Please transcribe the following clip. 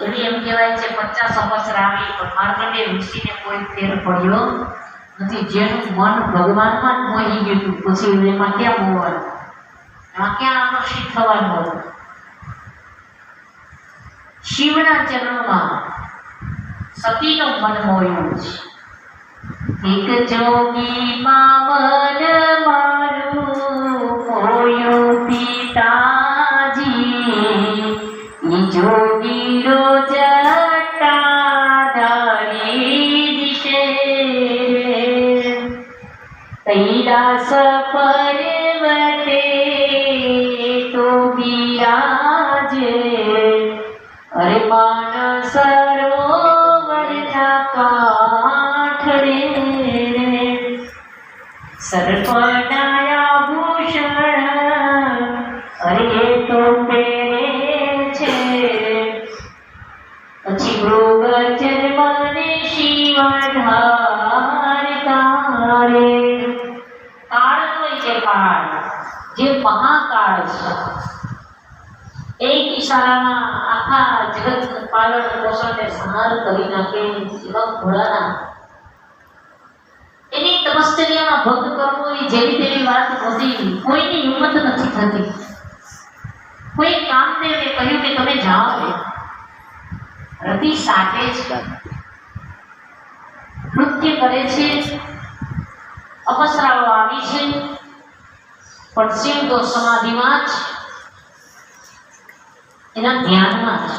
એવી એમ કહેવાય છે, પચાસ અપસરા આવી પણ માર્કંડે ઋષિને કોઈ ફેર પડ્યો નથી. જેનું મન ભગવાનમાં મોહી ગયું પછી એમાં ક્યાં મોવાનું એમાં ક્યાં આકર્ષિત થવાનું હતું? શિવના ચરણમાં સતીનું મન મોયું છે. એક જોગીમાં મન મારું મોયું પિતાજી ઈ જોગી રોજ ટાઢાળી દિશે કૈલાસ પર્વતે તો બિરાજે અરે માન કાળ જે મહાકાળ છે. એક ઈશારામાં આખા જગત પાલન પોષણને સંહાર કરી નાખે એવા ભોળાના એની તપશ્ચર્યામાં ભંગ કરવો એ જેવી તેવી વાત નથી. કોઈની હિંમત નથી થતી. કોઈ કામદેવે કહ્યું કે તમે જાઓ. રતિ સાથે જ નૃત્ય કરે છે. અપસરાઓ આવી છે. પણ શિવ તો સમાધિમાં જ એના ધ્યાનમાં જ.